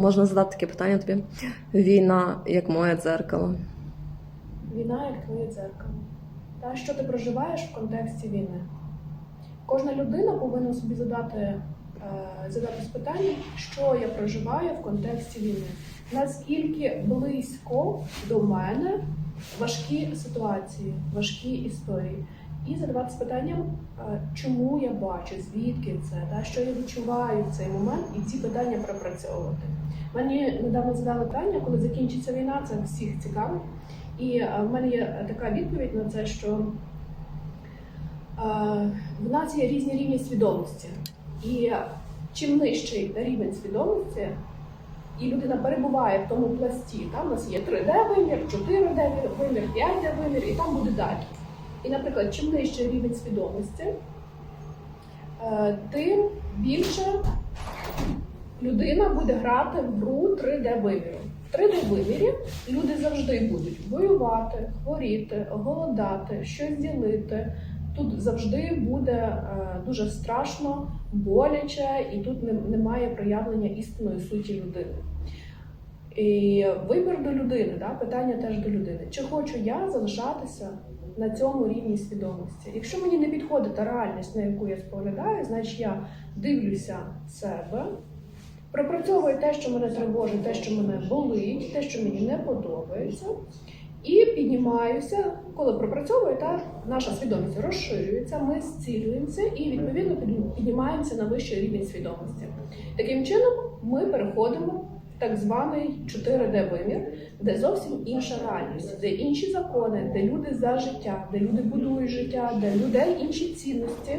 можна задати таке питання тобі? Війна як моє дзеркало. Війна як твоє дзеркало. Та що ти проживаєш в контексті війни? Кожна людина повинна собі задати, е, задати питання, що я проживаю в контексті війни. Наскільки близько до мене важкі ситуації, важкі історії. І задаватися питанням, чому я бачу, звідки це, та що я відчуваю в цей момент, і ці питання пропрацьовувати. Мені недавно задали питання, коли закінчиться війна, це всіх цікавить. І в мене є така відповідь на це, що в нас є різні рівні свідомості. І чим нижчий рівень свідомості, і людина перебуває в тому пласті, там у нас є 3D-вимір, 4D-вимір, 5D-вимір, і там буде далі. І, наприклад, чим нижчий рівень свідомості, е, тим більше людина буде грати в гру 3D-виміру. В 3D-вимірі люди завжди будуть воювати, хворіти, голодати, щось ділити. Тут завжди буде е, дуже страшно, боляче, і тут немає проявлення істинної суті людини. І вибір до людини, да, питання теж до людини. Чи хочу я залишатися на цьому рівні свідомості? Якщо мені не підходить та реальність, на яку я споглядаю, значить я дивлюся себе, пропрацьовую те, що мене тривожить, те, що мене болить, те, що мені не подобається, і піднімаюся, коли пропрацьовую, та наша свідомість розширюється, ми зцілюємося і відповідно піднімаємося на вищий рівень свідомості. Таким чином, ми переходимо так званий 4D-вимір, де зовсім інша реальність, де інші закони, де люди за життя, де люди будують життя, де людей інші цінності.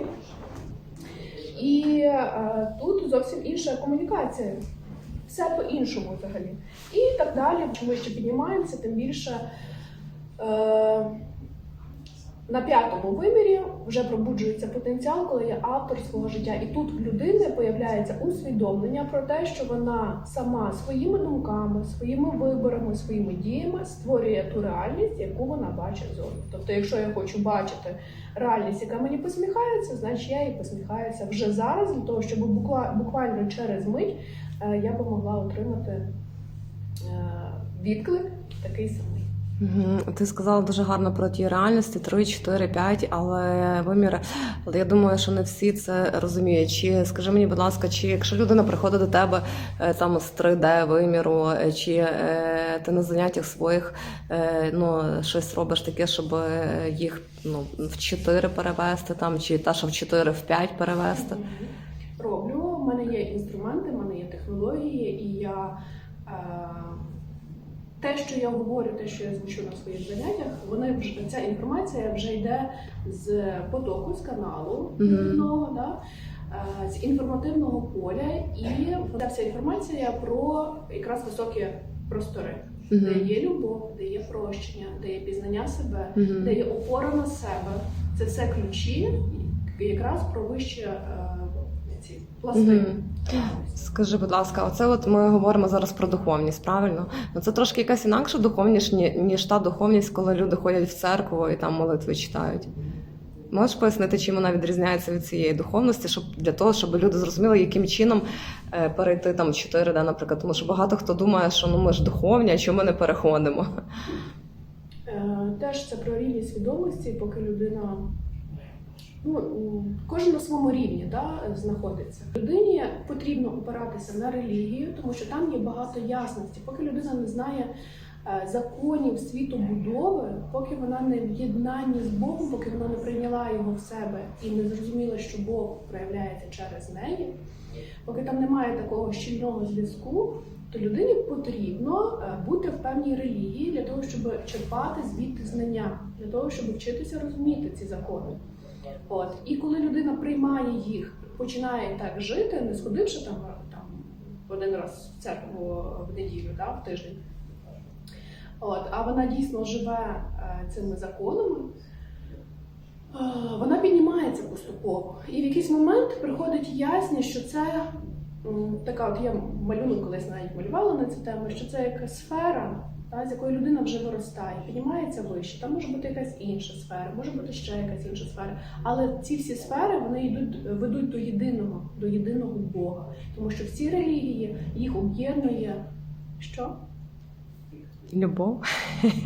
І е, тут зовсім інша комунікація. Все по-іншому взагалі. І так далі. Чим ми ще піднімаємося, тим більше е, на п'ятому вимірі вже пробуджується потенціал, коли є автор свого життя. І тут в людини появляється усвідомлення про те, що вона сама своїми думками, своїми виборами, своїми діями створює ту реальність, яку вона бачить зовні. Тобто, якщо я хочу бачити реальність, яка мені посміхається, значить я їй посміхаюся вже зараз, для того, щоб буквально через мить е, я би могла отримати е, відклик такий самий. Ти сказала дуже гарно про ті реальності 3, 4, 5, але виміри. Але я думаю, що не всі це розуміють. Чи скажи мені, будь ласка, чи якщо людина приходить до тебе е, там з 3D виміру, е, чи е, ти на заняттях своїх ну, щось робиш таке, щоб їх ну, в 4 перевести, там, чи та, що в 4 в 5 перевести? Роблю. У мене є інструменти, в мене є технології, і я те, що я говорю, те, що я звучу на своїх заняттях, вони вже ця інформація вже йде з потоку, з каналу Мгм. нового, да? е, з інформативного поля, і вся вся інформація про якраз високі простори, де є любов, де є прощення, де є пізнання себе, Мгм. де є опора на себе. Це все ключі якраз про вищі е, ці пласти. Мгм. Скажи, будь ласка, оце от ми говоримо зараз про духовність, правильно? Ну це трошки якась інакша духовність, ні- ніж та духовність, коли люди ходять в церкву і там молитви читають. Можеш пояснити, чим вона відрізняється від цієї духовності, щоб для того, щоб люди зрозуміли, яким чином е, перейти там 4D, наприклад, тому що багато хто думає, що ну ми ж духовні, а чому ми не переходимо? Е, Теж це про рівні свідомості, поки людина. Ну, кожен на своєму рівні да, знаходиться. Людині потрібно опиратися на релігію, тому що там є багато ясності. Поки людина не знає е, законів світобудови, поки вона не в єднанні з Богом, поки вона не прийняла його в себе і не зрозуміла, що Бог проявляється через неї, поки там немає такого щільного зв'язку, то людині потрібно е, бути в певній релігії для того, щоб черпати звідти знання, для того, щоб вчитися розуміти ці закони. От і коли людина приймає їх, починає так жити, не сходивши там, там один раз в церкву в неділю, да, в тиждень. От, а вона дійсно живе е, цими законами, е, вона піднімається поступово. І в якийсь момент приходить ясність, що це така, от я малюнок колись навіть малювала на цю тему, що це як сфера, та, з якої людина вже виростає, піднімається вище. Там може бути якась інша сфера, може бути ще якась інша сфера. Але ці всі сфери вони йдуть ведуть до єдиного, до єдиного Бога. Тому що всі релігії їх об'єднує. Що? Любов.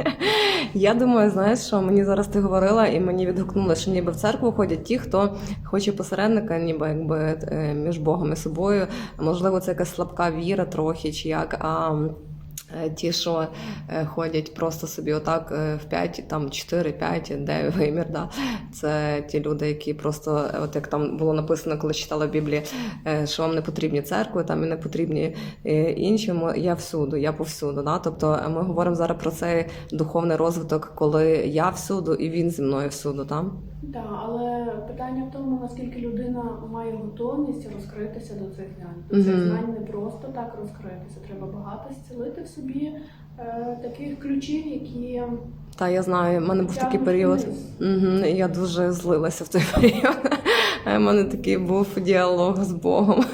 Я думаю, знаєш, що мені зараз ти говорила, і мені відгукнулося, що ніби в церкву ходять ті, хто хоче посередника, ніби якби е, між Богом і собою. Можливо, це якась слабка віра трохи, чи як. А ті, що е, ходять просто собі отак е, в 5, там 4, 5, де вимір, да. це ті люди, які просто, е, от як там було написано, коли читала в Біблії, е, що вам не потрібні церкви, там і не потрібні е, інші. Я всюду, я повсюду. Да? Тобто е, ми говоримо зараз про цей духовний розвиток, коли я всюду і він зі мною всюду. Там Так, але питання в тому, наскільки людина має готовність розкритися до цих знань. До цих знань не просто так розкритися. Треба багато зцілити в собі е, таких ключів, які та я знаю, в мене був такий період. Угу, я дуже злилася в той період. У мене такий був діалог з Богом.